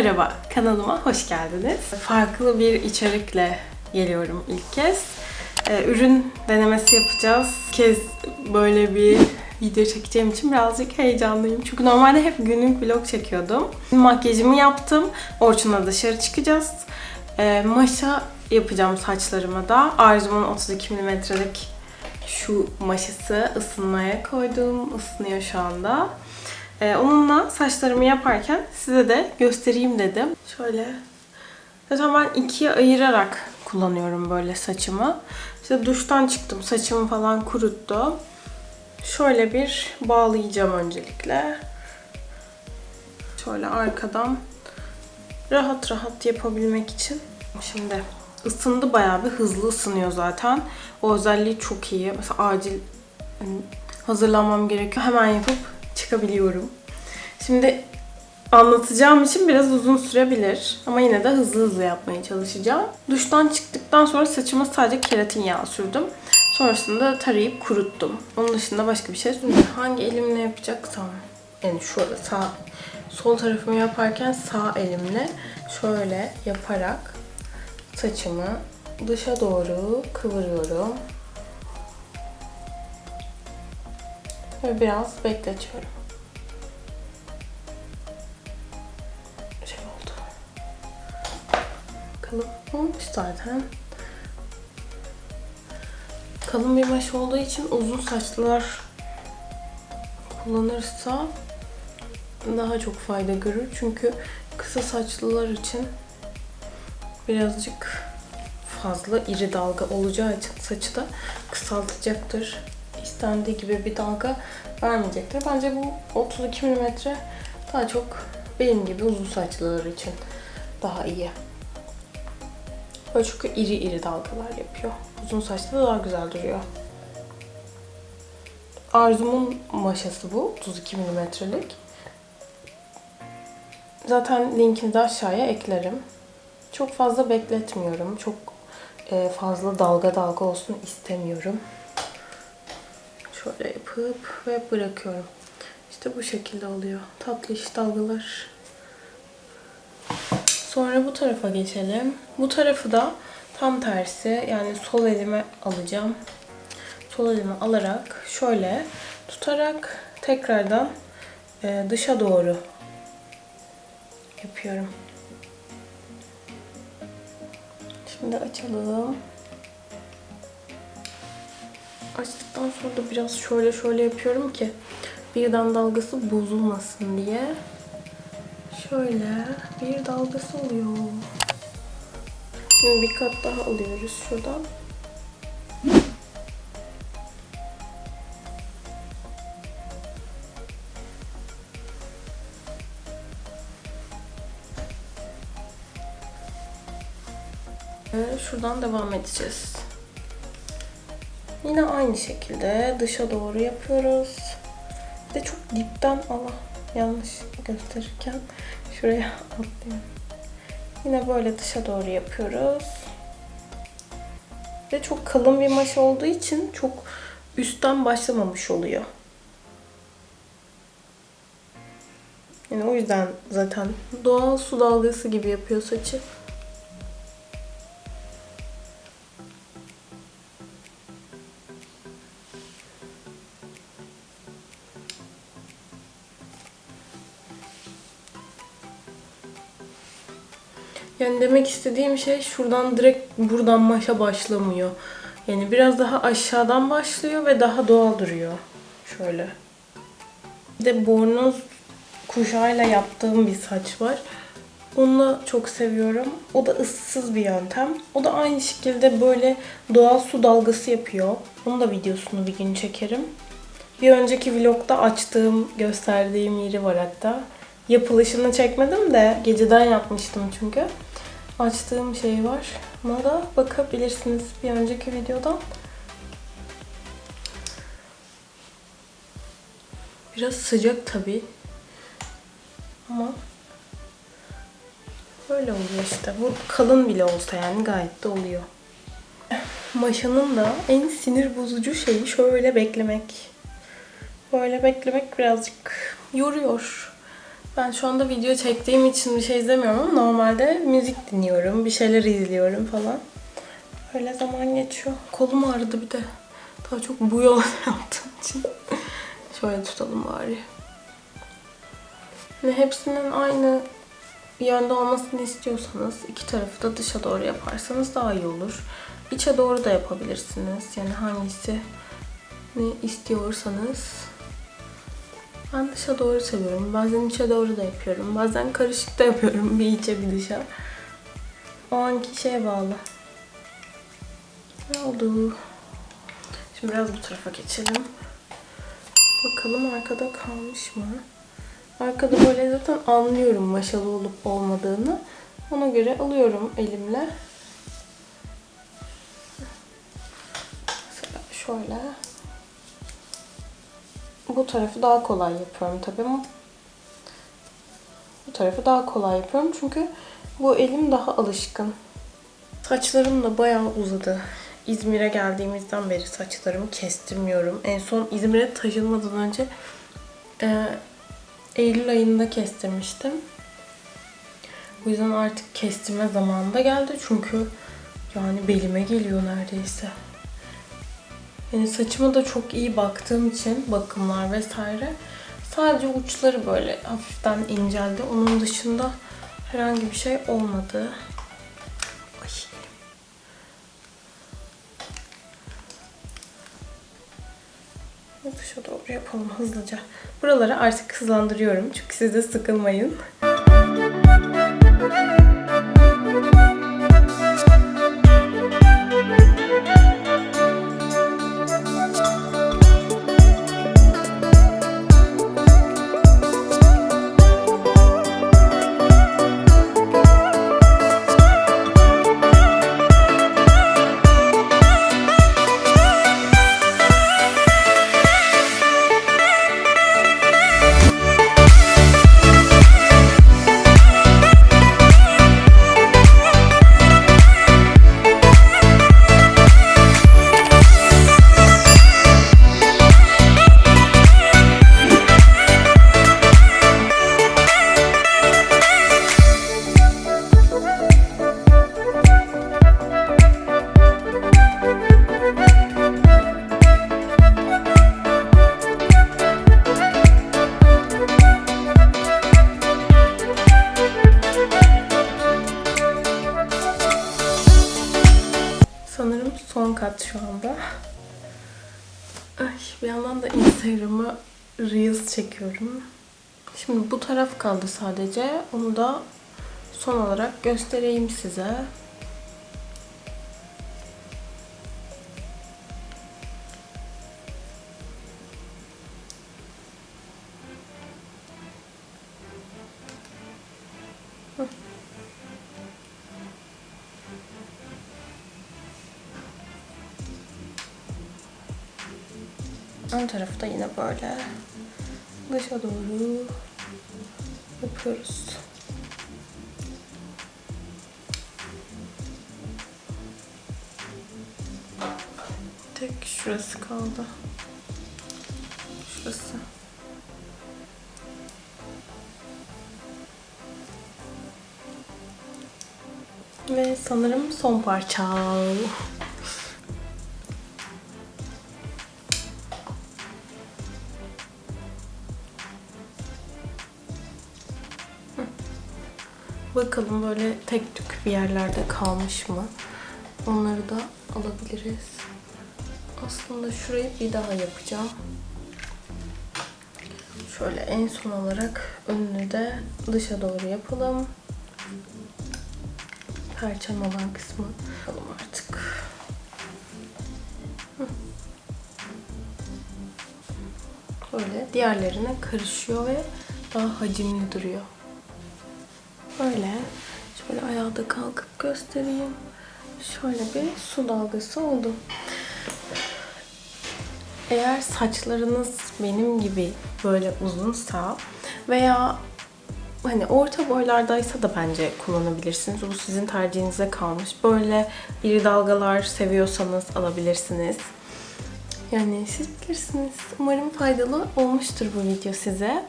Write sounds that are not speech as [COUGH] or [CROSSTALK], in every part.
Merhaba, kanalıma hoş geldiniz. Farklı bir içerikle geliyorum ilk kez. Ee, ürün denemesi yapacağız. İlk kez böyle bir video çekeceğim için birazcık heyecanlıyım. Çünkü normalde hep günlük vlog çekiyordum. Makyajımı yaptım. Orçun'la dışarı çıkacağız. Ee, maşa yapacağım saçlarıma da. Arzu'nun 32 mm'lik şu maşası ısınmaya koydum. Isınıyor şu anda. Ee, onunla saçlarımı yaparken size de göstereyim dedim. Şöyle. Zaten ben ikiye ayırarak kullanıyorum böyle saçımı. İşte duştan çıktım. Saçımı falan kuruttum. Şöyle bir bağlayacağım öncelikle. Şöyle arkadan rahat rahat yapabilmek için. Şimdi ısındı bayağı bir hızlı ısınıyor zaten. O özelliği çok iyi. Mesela acil hani, hazırlanmam gerekiyor. Hemen yapıp çıkabiliyorum. Şimdi anlatacağım için biraz uzun sürebilir. Ama yine de hızlı hızlı yapmaya çalışacağım. Duştan çıktıktan sonra saçıma sadece keratin yağı sürdüm. Sonrasında tarayıp kuruttum. Onun dışında başka bir şey sürmedim. Hangi elimle yapacaksam yani şöyle sağ sol tarafımı yaparken sağ elimle şöyle yaparak saçımı dışa doğru kıvırıyorum. Ve biraz bekletiyorum. Şey oldu. Bakalım olmuş zaten. Kalın bir maş olduğu için uzun saçlılar kullanırsa daha çok fayda görür. Çünkü kısa saçlılar için birazcık fazla iri dalga olacağı için saçı da kısaltacaktır. İstendiği gibi bir dalga vermeyecektir. Bence bu 32 mm daha çok benim gibi uzun saçlılar için daha iyi. Böyle çünkü iri iri dalgalar yapıyor. Uzun saçlı da daha güzel duruyor. Arzumun maşası bu. 32 mm'lik. Zaten linkini de aşağıya eklerim. Çok fazla bekletmiyorum. Çok e, fazla dalga dalga olsun istemiyorum. Şöyle yapıp ve bırakıyorum. İşte bu şekilde oluyor. Tatlı iş dalgalar. Sonra bu tarafa geçelim. Bu tarafı da tam tersi yani sol elime alacağım. Sol elime alarak şöyle tutarak tekrardan e, dışa doğru yapıyorum. Şimdi açalım. Açtıktan sonra da biraz şöyle şöyle yapıyorum ki birden dalgası bozulmasın diye. Şöyle bir dalgası oluyor. Şimdi bir kat daha alıyoruz şuradan. Şuradan devam edeceğiz. Yine aynı şekilde dışa doğru yapıyoruz. Bir de çok dipten Allah yanlış gösterirken şuraya [LAUGHS] atlıyorum. Yine böyle dışa doğru yapıyoruz. Ve çok kalın bir maş olduğu için çok üstten başlamamış oluyor. Yani o yüzden zaten doğal su dalgası gibi yapıyor saçı. Yani demek istediğim şey şuradan direkt buradan maşa başlamıyor. Yani biraz daha aşağıdan başlıyor ve daha doğal duruyor. Şöyle. Bir de bornoz kuşağıyla yaptığım bir saç var. Onu çok seviyorum. O da ıssız bir yöntem. O da aynı şekilde böyle doğal su dalgası yapıyor. Onun da videosunu bir gün çekerim. Bir önceki vlogda açtığım, gösterdiğim yeri var hatta. Yapılışını çekmedim de geceden yapmıştım çünkü açtığım şey var. Buna da bakabilirsiniz bir önceki videodan. Biraz sıcak tabi. Ama böyle oluyor işte. Bu kalın bile olsa yani gayet de oluyor. Maşanın da en sinir bozucu şeyi şöyle beklemek. Böyle beklemek birazcık yoruyor. Ben şu anda video çektiğim için bir şey izlemiyorum ama normalde müzik dinliyorum, bir şeyler izliyorum falan. Öyle zaman geçiyor. Kolum ağrıdı bir de. Daha çok bu yol [LAUGHS] yaptığım için. Şöyle tutalım bari. Hani hepsinin aynı yönde olmasını istiyorsanız iki tarafı da dışa doğru yaparsanız daha iyi olur. İçe doğru da yapabilirsiniz. Yani hangisi ne istiyorsanız. Ben dışa doğru seviyorum. Bazen içe doğru da yapıyorum. Bazen karışık da yapıyorum. Bir içe bir dışa. O anki şeye bağlı. Ne oldu? Şimdi biraz bu tarafa geçelim. Bakalım arkada kalmış mı? Arkada böyle zaten anlıyorum maşalı olup olmadığını. Ona göre alıyorum elimle. Mesela şöyle. Bu tarafı daha kolay yapıyorum tabii ama bu tarafı daha kolay yapıyorum çünkü bu elim daha alışkın. Saçlarım da bayağı uzadı. İzmir'e geldiğimizden beri saçlarımı kestirmiyorum. En son İzmir'e taşınmadan önce e, Eylül ayında kestirmiştim. Bu yüzden artık kestirme zamanı da geldi çünkü yani belime geliyor neredeyse. Yani saçıma da çok iyi baktığım için bakımlar vesaire sadece uçları böyle hafiften inceldi. Onun dışında herhangi bir şey olmadı. Ay. Dışa doğru yapalım hızlıca. Buraları artık hızlandırıyorum çünkü siz de sıkılmayın. Ay, bir yandan da Instagram'a Reels çekiyorum. Şimdi bu taraf kaldı sadece. Onu da son olarak göstereyim size. Ön tarafı da yine böyle dışa doğru yapıyoruz. Tek şurası kaldı. Şurası. Ve sanırım son parça. Bakalım böyle tek tük bir yerlerde kalmış mı? Onları da alabiliriz. Aslında şurayı bir daha yapacağım. Şöyle en son olarak önünü de dışa doğru yapalım. Perçem olan kısmı yapalım artık. Böyle diğerlerine karışıyor ve daha hacimli duruyor. Böyle. Şöyle ayağa kalkıp göstereyim. Şöyle bir su dalgası oldu. Eğer saçlarınız benim gibi böyle uzunsa veya hani orta boylardaysa da bence kullanabilirsiniz. Bu sizin tercihinize kalmış. Böyle iri dalgalar seviyorsanız alabilirsiniz. Yani siz bilirsiniz. Umarım faydalı olmuştur bu video size.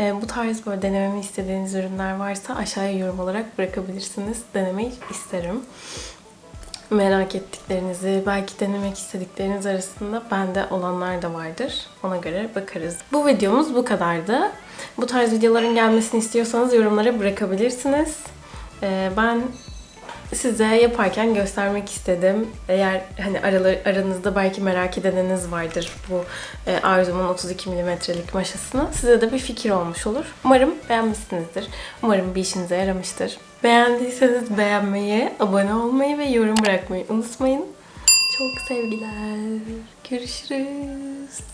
Ee, bu tarz böyle denememi istediğiniz ürünler varsa aşağıya yorum olarak bırakabilirsiniz. Denemeyi isterim. Merak ettiklerinizi, belki denemek istedikleriniz arasında bende olanlar da vardır. Ona göre bakarız. Bu videomuz bu kadardı. Bu tarz videoların gelmesini istiyorsanız yorumlara bırakabilirsiniz. Ee, ben size yaparken göstermek istedim. Eğer hani aralar, aranızda belki merak edeniniz vardır bu e, Arzum'un 32 milimetrelik maşasını. Size de bir fikir olmuş olur. Umarım beğenmişsinizdir. Umarım bir işinize yaramıştır. Beğendiyseniz beğenmeyi, abone olmayı ve yorum bırakmayı unutmayın. Çok sevgiler. Görüşürüz.